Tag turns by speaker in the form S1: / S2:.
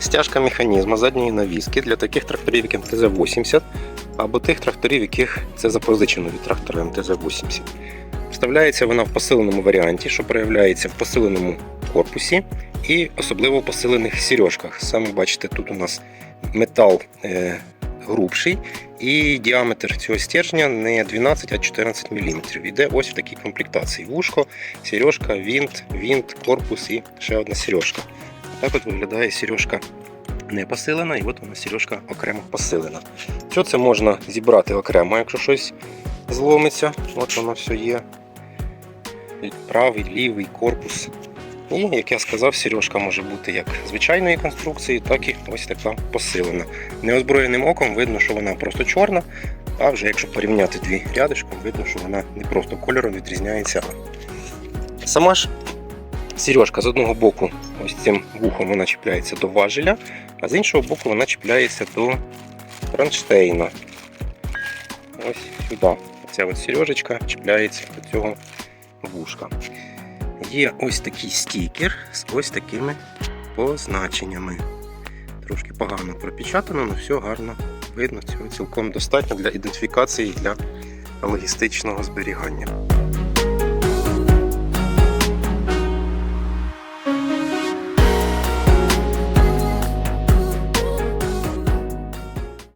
S1: стяжка механізму задньої навіски для таких тракторів, як МТЗ-80, або тих тракторів, яких це запозичено від трактора МТЗ-80. Вставляється вона в посиленому варіанті, що проявляється в посиленому корпусі і особливо в посилених сережках. Саме бачите, тут у нас метал е, грубший, і діаметр цього стержня не 12, а 14 мм. Іде ось в такій комплектації: вушко, сережка, вінт, вінт, корпус і ще одна сережка. Так от виглядає сережка не посилена, і от вона сережка окремо посилена. Що це можна зібрати окремо, якщо щось зломиться. От воно все є. Правий, лівий корпус. І, як я сказав, сережка може бути як звичайної конструкції, так і ось така посилена. Неозброєним оком видно, що вона просто чорна, а вже якщо порівняти дві рядишком, видно, що вона не просто кольором відрізняється. Сама ж сережка з одного боку, ось цим вухом вона чіпляється до важеля, а з іншого боку вона чіпляється до кронштейна. Ось сюди. Ця от сережечка чіпляється до цього вушка. Є ось такий стікер з ось такими позначеннями. Трошки погано пропечатано, але все гарно видно. Цього цілком достатньо для ідентифікації і для логістичного зберігання.